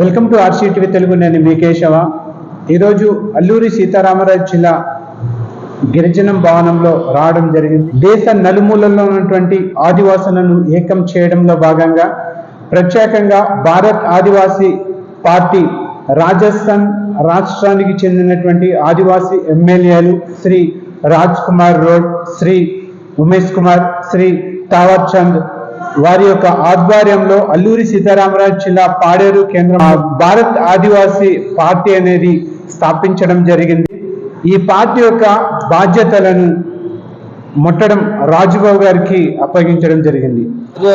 Welcome to RC TV Telugu నేను మీ కేశవ. ఈరోజు అల్లూరి సీతారామరాజు జిల్లా గిరిజనం భవనంలో రావడం జరిగింది. దేశ నలుమూలల్లో ఉన్నటువంటి ఆదివాసులను ఏకం చేయడంలో భాగంగా ప్రత్యేకంగా భారత్ ఆదివాసీ పార్టీ రాజస్థాన్ రాష్ట్రానికి చెందినటువంటి ఆదివాసీ ఎమ్మెల్యేలు శ్రీ రాజ్ కుమార్ రోడ్ శ్రీ ఉమేష్ కుమార్ శ్రీ తావర్ చంద్ వారి యొక్క ఆధ్వర్యంలో అల్లూరి సీతారామరాజు జిల్లా పాడేరు కేంద్రం భారత్ ఆదివాసీ పార్టీ అనేది స్థాపించడం జరిగింది ఈ పార్టీ యొక్క బాధ్యతలను ముట్టడం రాజుబాబు గారికి అప్పగించడం జరిగింది आज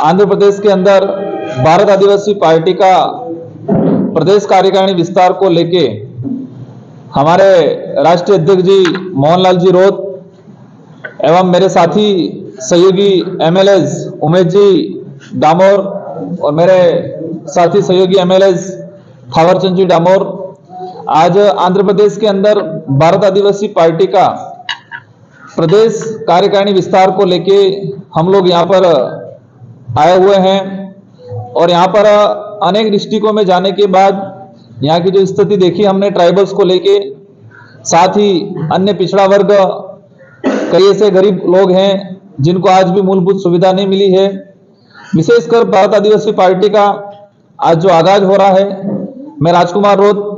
आंध्र प्रदेश के अंदर भारत आदिवासी पार्टी का प्रदेश कार्यकारिणी विस्तार को लेके हमारे राष्ट्रीय अध्यक्ष जी मोहनलाल जी रोत एवं मेरे साथी सहयोगी एमएलएज उमेश जी डामोर और मेरे साथी सहयोगी एमएलएज थावरचंद जी डामोर। आज आंध्र प्रदेश के अंदर भारत आदिवासी पार्टी का प्रदेश कार्यकारिणी विस्तार को लेके हम लोग यहाँ पर आए हुए हैं और यहाँ पर अनेक डिस्ट्रिक्टों में जाने के बाद यहाँ की जो स्थिति देखी हमने ट्राइबल्स को लेके, साथ ही अन्य पिछड़ा वर्ग, कई ऐसे गरीब लोग हैं जिनको आज भी मूलभूत सुविधा नहीं मिली है। विशेषकर भारत आदिवासी पार्टी का आज जो आगाज़ हो रहा है, मैं राजकुमार रोत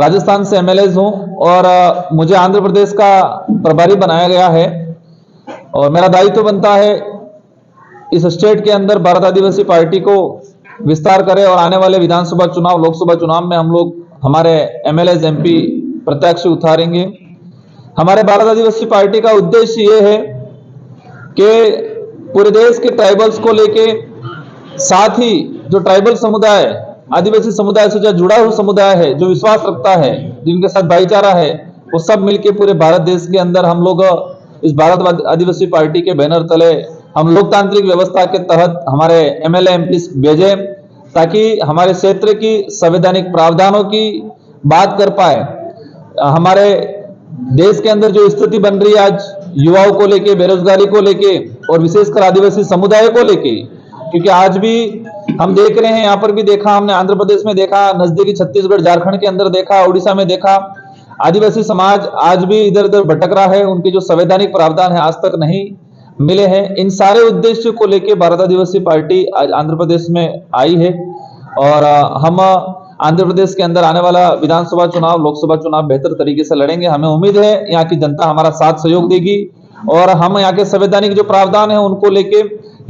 राजस्थान से एमएलएज हूँ और मुझे आंध्र प्रदेश का प्रभारी बनाया गया है और मेरा दायित्व तो बनता है इस स्टेट के अंदर भारत आदिवासी पार्टी को विस्तार करें और आने वाले विधानसभा चुनाव, लोकसभा चुनाव में हम लोग हमारे एमएलएज एमपी प्रत्यक्ष उतारेंगे। हमारे भारत आदिवासी पार्टी का उद्देश्य ये है कि पूरे देश के ट्राइबल्स को लेके साथ ही जो ट्राइबल समुदाय, आदिवासी समुदाय से जो जुड़ा हुआ समुदाय है, जो विश्वास रखता है, जिनके साथ भाईचारा है, वो सब मिलके पूरे भारत देश के अंदर हम लोग इस भारत आदिवासी पार्टी के बैनर तले हम लोकतांत्रिक व्यवस्था के तहत हमारे एमएलए एमपी भेजे, ताकि हमारे क्षेत्र की संवैधानिक प्रावधानों की बात कर पाए। हमारे देश के अंदर जो स्थिति बन रही है आज युवाओं को लेके, बेरोजगारी को लेके और विशेषकर आदिवासी समुदाय को लेके, क्योंकि आज भी हम देख रहे हैं, यहाँ पर भी देखा, हमने आंध्र प्रदेश में देखा, नजदीकी छत्तीसगढ़, झारखंड के अंदर देखा, उड़ीसा में देखा, आदिवासी समाज आज भी इधर उधर भटक रहा है, उनके जो संवैधानिक प्रावधान है, आज तक नहीं मिले हैं। इन सारे उद्देश्य को लेके भारत आदिवासी पार्टी आज आंध्र प्रदेश में आई है और हम आंध्र प्रदेश के अंदर आने वाला विधानसभा चुनाव, लोकसभा चुनाव बेहतर तरीके से लड़ेंगे। हमें उम्मीद है यहाँ की जनता हमारा साथ सहयोग देगी और हम यहाँ के संवैधानिक जो प्रावधान है उनको लेके,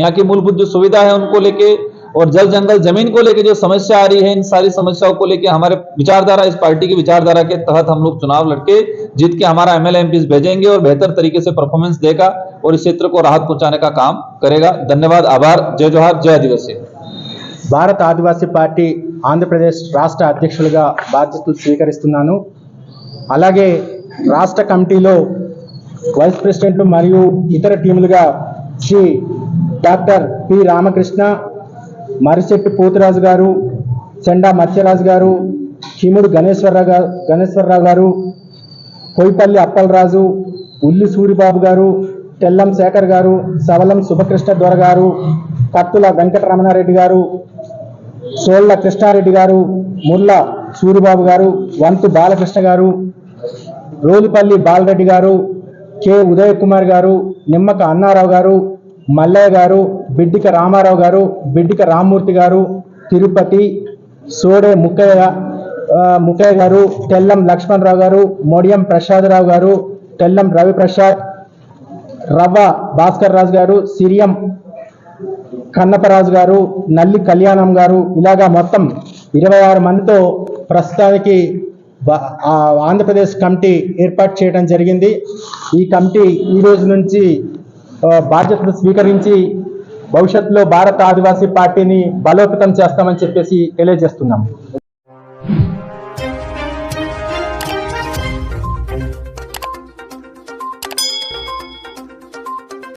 यहाँ की मूलभूत जो सुविधा है उनको लेके और जल जंगल ज़मीन को लेके जो समस्या आ रही है, इन सारी समस्याओं को लेके हमारे विचारधारा, इस पार्टी की विचारधारा के तहत हम लोग चुनाव लड़के जीत के हमारा एमएलए एमपी भेजेंगे और बेहतर तरीके से परफॉर्मेंस देगा और इस क्षेत्र को राहत पहुँचाने का काम करेगा। धन्यवाद, आभार, जय जोहार, जय आदिवासी। భారత ఆదివాసీ పార్టీ ఆంధ్రప్రదేశ్ రాష్ట్ర అధ్యక్షులుగా బాధ్యతలు స్వీకరిస్తున్నాను. అలాగే రాష్ట్ర కమిటీలో వైస్ ప్రెసిడెంట్ మరియు ఇతర టీములుగా శ్రీ డాక్టర్ పి రామకృష్ణ మరిశెట్టి పోతురాజు గారు చెండా మత్స్యరాజు గారు కిముడు గణేశ్వరరావు గారు గణేశ్వరరావు గారు కోయిపల్లి అప్పలరాజు ఉల్లి సూరిబాబు గారు తెల్లం శేఖర్ గారు సవలం శుభకృష్ణ దొర గారు కత్తుల వెంకటరమణారెడ్డి గారు సోళ్ళ కృష్ణారెడ్డి గారు ముర్ల సూరిబాబు గారు వంతు బాలకృష్ణ గారు రోజుపల్లి బాలరెడ్డి గారు కె ఉదయ్ కుమార్ గారు నిమ్మక అన్నారావు గారు మల్లయ్య గారు బిడ్డిక రామారావు గారు బిడ్డిక రామ్మూర్తి గారు తిరుపతి సోడే ముక్కయ్య ముక్కయ్య గారు తెల్లం లక్ష్మణరావు గారు మొడియం ప్రసాదరావు గారు తెల్లం రవిప్రసాద్ రవ్వ భాస్కర్ రాజు గారు సిరియం కన్నపరాజు గారు నల్లి కళ్యాణం గారు ఇలాగా మొత్తం ఇరవై ఆరు మందితో ప్రస్తుతానికి ఆంధ్రప్రదేశ్ కమిటీ ఏర్పాటు చేయడం జరిగింది. ఈ కమిటీ ఈ రోజు నుంచి బాధ్యతను బాధ్యతలు స్వీకరించి భవిష్యత్తులో భారత ఆదివాసీ పార్టీని బలోపేతం చేస్తామని చెప్పేసి తెలియజేస్తున్నాం.